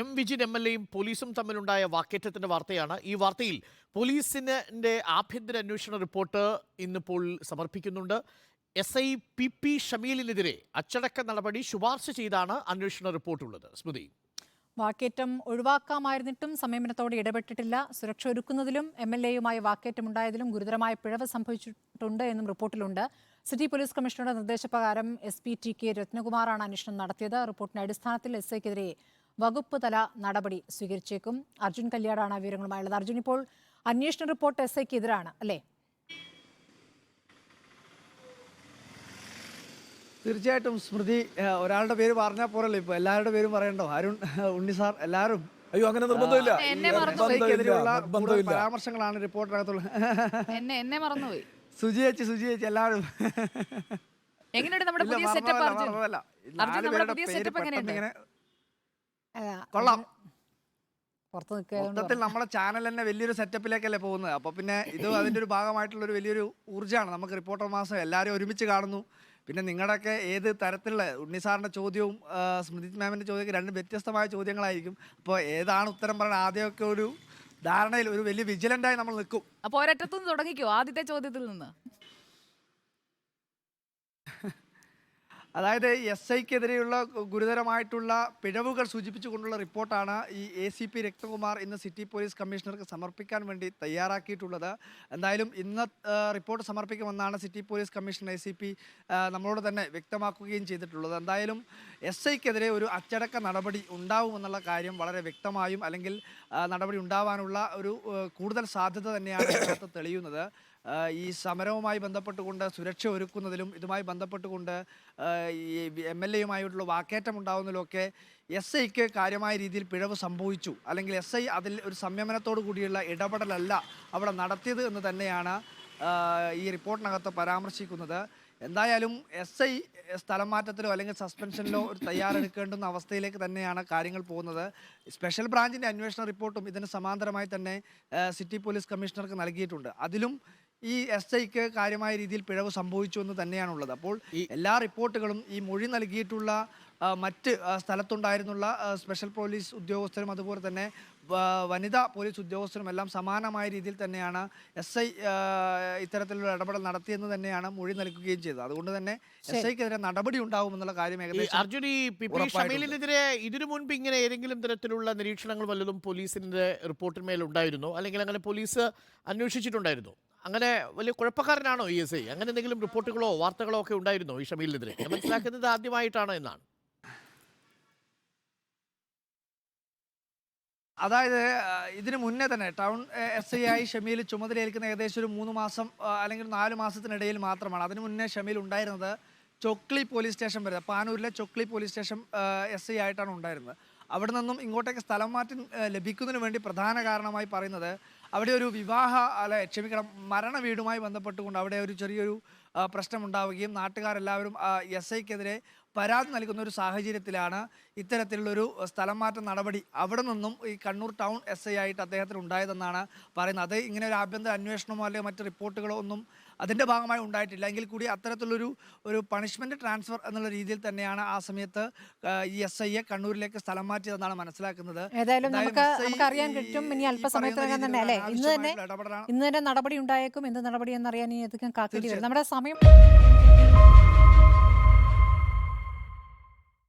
M Vijin M L എയും പോലീസും തമ്മിലുണ്ടായ വാക്കേറ്റത്തിന്റെ വാർത്തയാണ്. ഈ വാർത്തയിൽ പോലീസിന്റെ ആഭ്യന്തര അന്വേഷണ റിപ്പോർട്ട് ഇന്നിപ്പോൾ സമർപ്പിക്കുന്നുണ്ട്. എസ് ഐ പി പി ഷമീലിനെതിരെ അച്ചടക്ക നടപടി ശുപാർശ ചെയ്താണ് അന്വേഷണ റിപ്പോർട്ടുള്ളത്. സ്മൃതി. വാക്കേറ്റം ഒഴിവാക്കാമായിരുന്നിട്ടും സംയമനത്തോടെ ഇടപെട്ടിട്ടില്ല. സുരക്ഷ ഒരുക്കുന്നതിലും എം എൽ എയുമായി വാക്കേറ്റമുണ്ടായതിലും ഗുരുതരമായ പിഴവ് സംഭവിച്ചിട്ടുണ്ട് എന്നും റിപ്പോർട്ടിലുണ്ട്. സിറ്റി പോലീസ് കമ്മീഷണറുടെ നിർദ്ദേശപ്രകാരം എസ് പി ടി കെ രത്നകുമാറാണ് അന്വേഷണം നടത്തിയത്. റിപ്പോർട്ടിന്റെ അടിസ്ഥാനത്തിൽ എസ് ഐക്കെതിരെ വകുപ്പ് തല നടപടി സ്വീകരിച്ചേക്കും. അർജുൻ കല്യാടാണ് വിവരങ്ങളുമായുള്ളത് അർജുൻ ഇപ്പോൾ അന്വേഷണ റിപ്പോർട്ട് എസ് ഐക്ക് എതിരാണ് അല്ലേ? തീർച്ചയായിട്ടും സ്മൃതി ഒരാളുടെ പേര് പറഞ്ഞാൽ പോരല്ലോ. ഇപ്പൊ എല്ലാവരുടെ പേരും പറയണ്ടോ? അരുൺ ഉണ്ണി സാർ എല്ലാവരും? അയ്യോ അങ്ങനെ നിർബന്ധമില്ല. പരാമർശങ്ങളാണ് റിപ്പോർട്ടിനകത്തുള്ളത് എന്നെ എന്നെ മറന്നുപോയി. സുജി ചേച്ചി സുജി ചേച്ചി എല്ലാവരും. എങ്ങനെയുണ്ട് നമ്മുടെ പുതിയ സെറ്റപ്പ് അർജുൻ. അർജുൻ നമ്മുടെ പുതിയ സെറ്റപ്പ് എങ്ങനെയുണ്ട്? കൊള്ളാം. പുറത്ത് മൊത്തത്തിൽ നമ്മളെ ചാനൽ തന്നെ വലിയൊരു സെറ്റപ്പിലേക്കല്ലേ പോകുന്നത്. അപ്പൊ പിന്നെ ഇത് അതിന്റെ ഒരു ഭാഗമായിട്ടുള്ള ഒരു വലിയൊരു ഊർജമാണ്. നമുക്ക് റിപ്പോർട്ടർ മാസം എല്ലാവരും ഒരുമിച്ച് കാണുന്നു. പിന്നെ നിങ്ങളുടെയൊക്കെ ഏത് തരത്തിലുള്ള ഉണ്ണി സാറിന്റെ ചോദ്യവും സ്മൃതി മാമിന്റെ ചോദ്യമൊക്കെ രണ്ട് വ്യത്യസ്തമായ ചോദ്യങ്ങളായിരിക്കും. അപ്പോൾ ഏതാണ് ഉത്തരം പറയുന്നത് ആദ്യമൊക്കെ ഒരു ധാരണയിൽ ഒരു വലിയ വിജിലന്റായി നമ്മൾ നിൽക്കും. അപ്പൊ ഒരറ്റത്തുനിന്ന് തുടങ്ങിക്കോ ആദ്യത്തെ ചോദ്യത്തിൽ നിന്ന്. അതായത് എസ് ഐക്കെതിരെയുള്ള ഗുരുതരമായിട്ടുള്ള പിഴവുകൾ സൂചിപ്പിച്ചുകൊണ്ടുള്ള റിപ്പോർട്ടാണ് ഈ എ സി പി രക്തകുമാർ ഇന്ന് സിറ്റി പോലീസ് കമ്മീഷണർക്ക് സമർപ്പിക്കാൻ വേണ്ടി തയ്യാറാക്കിയിട്ടുള്ളത്. എന്തായാലും ഇന്ന് report സമർപ്പിക്കുമെന്നാണ് city police commissioner A C P നമ്മളോട് തന്നെ വ്യക്തമാക്കുകയും ചെയ്തിട്ടുള്ളത്. എന്തായാലും എസ് ഐക്കെതിരെ ഒരു അച്ചടക്ക നടപടി ഉണ്ടാവുമെന്നുള്ള കാര്യം വളരെ വ്യക്തമായും അല്ലെങ്കിൽ നടപടി ഉണ്ടാവാനുള്ള ഒരു കൂടുതൽ സാധ്യത തന്നെയാണ് തെളിയുന്നത്. ഈ സമരവുമായി ബന്ധപ്പെട്ടുകൊണ്ട് സുരക്ഷ ഒരുക്കുന്നതിലും ഇതുമായി ബന്ധപ്പെട്ടുകൊണ്ട് ഈ എം എൽ എയുമായിട്ടുള്ള വാക്കേറ്റം ഉണ്ടാകുന്നതിലൊക്കെ എസ് ഐക്ക് കാര്യമായ രീതിയിൽ പിഴവ് സംഭവിച്ചു. അല്ലെങ്കിൽ എസ് ഐ അതിൽ ഒരു സംയമനത്തോടു കൂടിയുള്ള ഇടപെടലല്ല അവിടെ നടത്തിയത് എന്ന് തന്നെയാണ് ഈ റിപ്പോർട്ടിനകത്ത് പരാമർശിക്കുന്നത്. എന്തായാലും എസ് ഐ സ്ഥലം മാറ്റത്തിലോ അല്ലെങ്കിൽ സസ്പെൻഷനിലോ ഒരു തയ്യാറെടുക്കേണ്ടുന്ന അവസ്ഥയിലേക്ക് തന്നെയാണ് കാര്യങ്ങൾ പോകുന്നത്. സ്പെഷ്യൽ ബ്രാഞ്ചിന്റെ അന്വേഷണ റിപ്പോർട്ടും ഇതിന് സമാന്തരമായി തന്നെ സിറ്റി പോലീസ് കമ്മീഷണർക്ക് നൽകിയിട്ടുണ്ട്. അതിലും ഈ എസ് ഐക്ക് കാര്യമായ രീതിയിൽ പിഴവ് സംഭവിച്ചു എന്ന് തന്നെയാണുള്ളത്. അപ്പോൾ എല്ലാ റിപ്പോർട്ടുകളും ഈ മൊഴി നൽകിയിട്ടുള്ള മറ്റ് സ്ഥലത്തുണ്ടായിരുന്നുള്ള സ്പെഷ്യൽ പോലീസ് ഉദ്യോഗസ്ഥരും അതുപോലെ തന്നെ വനിതാ പോലീസ് ഉദ്യോഗസ്ഥരും എല്ലാം സമാനമായ രീതിയിൽ തന്നെയാണ് എസ് ഐ ഇത്തരത്തിലുള്ള ഇടപെടൽ നടത്തിയെന്ന് തന്നെയാണ് മൊഴി നൽകുകയും ചെയ്തത്. അതുകൊണ്ട് തന്നെ എസ് ഐക്കെതിരെ നടപടി ഉണ്ടാവുമെന്നുള്ള കാര്യം അർജുന ഏകദേശം അർജുൻ ഈ. ഷമീലിനെതിരെ ഇതിനു മുൻപ് ഇങ്ങനെ ഏതെങ്കിലും തരത്തിലുള്ള നിരീക്ഷണങ്ങൾ വല്ലതും പോലീസിന്റെ റിപ്പോർട്ടിന്മേൽ ഉണ്ടായിരുന്നോ? അല്ലെങ്കിൽ അങ്ങനെ പോലീസ് അന്വേഷിച്ചിട്ടുണ്ടായിരുന്നോ? അങ്ങനെ വലിയ കുഴപ്പക്കാരനാണോ ഇ എസ് ഐ? അങ്ങനെ എന്തെങ്കിലും റിപ്പോർട്ടുകളോ വാർത്തകളോ ഒക്കെ ഉണ്ടായിരുന്നോ ഈ ഷമീലിനെതിരെ? ഞാൻ മനസ്സിലാക്കുന്നത് ആദ്യമായിട്ടാണ് എന്നാണ്. അതായത് ഇതിനു മുന്നേ തന്നെ ടൗൺ എസ് ഐ ആയി ഷമീൽ ചുമതലയേൽക്കുന്ന ഏകദേശം ഒരു മൂന്ന് മാസം അല്ലെങ്കിൽ നാല് മാസത്തിനിടയിൽ മാത്രമാണ്. അതിനു മുന്നേ ഷമീൽ ഉണ്ടായിരുന്നത് ചൊക്ലി പോലീസ് സ്റ്റേഷൻ വരെ പാനൂരിലെ Chokli police station S I ആയിട്ടാണ് ഉണ്ടായിരുന്നത്. അവിടെ നിന്നും ഇങ്ങോട്ടേക്ക് സ്ഥലം മാറ്റം ലഭിക്കുന്നതിന് വേണ്ടി പ്രധാന കാരണമായി പറയുന്നത് അവിടെ ഒരു വിവാഹ അല്ല ക്ഷമിക്കണം മരണ വീടുമായി ബന്ധപ്പെട്ടുകൊണ്ട് അവിടെ ഒരു ചെറിയൊരു പ്രശ്നമുണ്ടാവുകയും നാട്ടുകാരെല്ലാവരും എസ് ഐക്കെതിരെ പരാതി നൽകുന്ന ഒരു സാഹചര്യത്തിലാണ് ഇത്തരത്തിലുള്ളൊരു സ്ഥലം മാറ്റ നടപടി അവിടെ നിന്നും ഈ കണ്ണൂർ ടൗൺ എസ് ഐ ആയിട്ട് അദ്ദേഹത്തിന് ഉണ്ടായതെന്നാണ് പറയുന്നത്. അത് ഇങ്ങനെ ഒരു ആഭ്യന്തര അന്വേഷണമോ അല്ലെങ്കിൽ മറ്റ് റിപ്പോർട്ടുകളോ ഒന്നും അതിന്റെ ഭാഗമായി ഉണ്ടായിട്ടില്ല. എങ്കിൽ കൂടി അത്തരത്തിലുള്ളൊരു ഒരു പണിഷ്മെന്റ് ട്രാൻസ്ഫർ എന്നുള്ള രീതിയിൽ തന്നെയാണ് ആ സമയത്ത് ഈ എസ് ഐയെ കണ്ണൂരിലേക്ക് സ്ഥലം മാറ്റിയതെന്നാണ് മനസ്സിലാക്കുന്നത്. ഏതായാലും നമുക്ക് അറിയാൻ കിട്ടും. ഇനി അല്പസമയത്തിനകം തന്നെ അല്ലേ? ഇന്ന് തന്നെ ഇടപെടലാണ്. ഇന്ന് തന്നെ നടപടി ഉണ്ടായേക്കും. എന്ത് നടപടി എന്നറിയാൻ ഇനി അധികം വരും നമ്മുടെ സമയം